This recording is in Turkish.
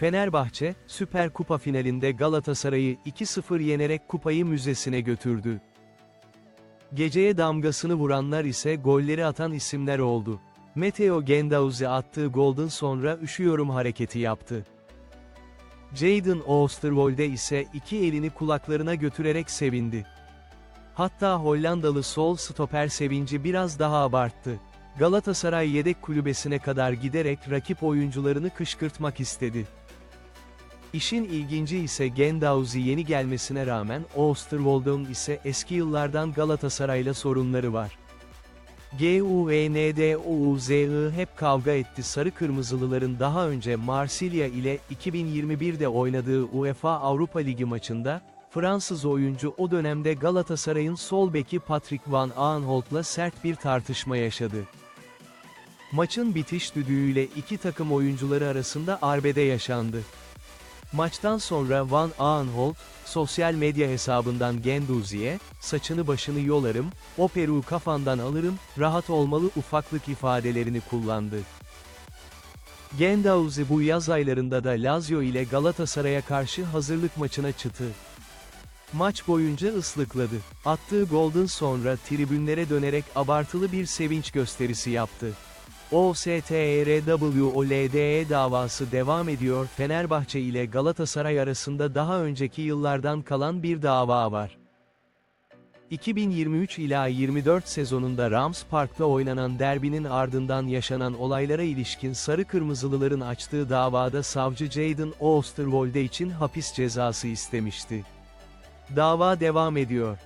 Fenerbahçe, Süper Kupa finalinde Galatasaray'ı 2-0 yenerek kupayı müzesine götürdü. Geceye damgasını vuranlar ise golleri atan isimler oldu. Matteo Gendauzi attığı golden sonra üşüyorum hareketi yaptı. Jadon Oosterwolde ise iki elini kulaklarına götürerek sevindi. Hatta Hollandalı sol stoper sevinci biraz daha abarttı. Galatasaray yedek kulübesine kadar giderek rakip oyuncularını kışkırtmak istedi. İşin ilginci ise Gendauzi yeni gelmesine rağmen Oosterwolde'un ise eski yıllardan Galatasaray'la sorunları var. GUVNDUZI hep kavga etti sarı kırmızılıların daha önce Marsilya ile 2021'de oynadığı UEFA Avrupa Ligi maçında, Fransız oyuncu o dönemde Galatasaray'ın sol beki Patrick Van Aanholt'la sert bir tartışma yaşadı. Maçın bitiş düdüğüyle iki takım oyuncuları arasında arbede yaşandı. Maçtan sonra Van Aanholt, sosyal medya hesabından Genduzi'ye, saçını başını yolarım, o peruğu kafandan alırım, rahat olmalı ufaklık ifadelerini kullandı. Gendauzi bu yaz aylarında da Lazio ile Galatasaray'a karşı hazırlık maçına çıktı. Maç boyunca ıslıkladı. Attığı golden sonra tribünlere dönerek abartılı bir sevinç gösterisi yaptı. OSTRWOLDE davası devam ediyor. Fenerbahçe ile Galatasaray arasında daha önceki yıllardan kalan bir dava var. 2023 ila 24 sezonunda Rams Park'ta oynanan derbinin ardından yaşanan olaylara ilişkin Sarı Kırmızılıların açtığı davada savcı Jadon Oosterwolde için hapis cezası istemişti. Dava devam ediyor.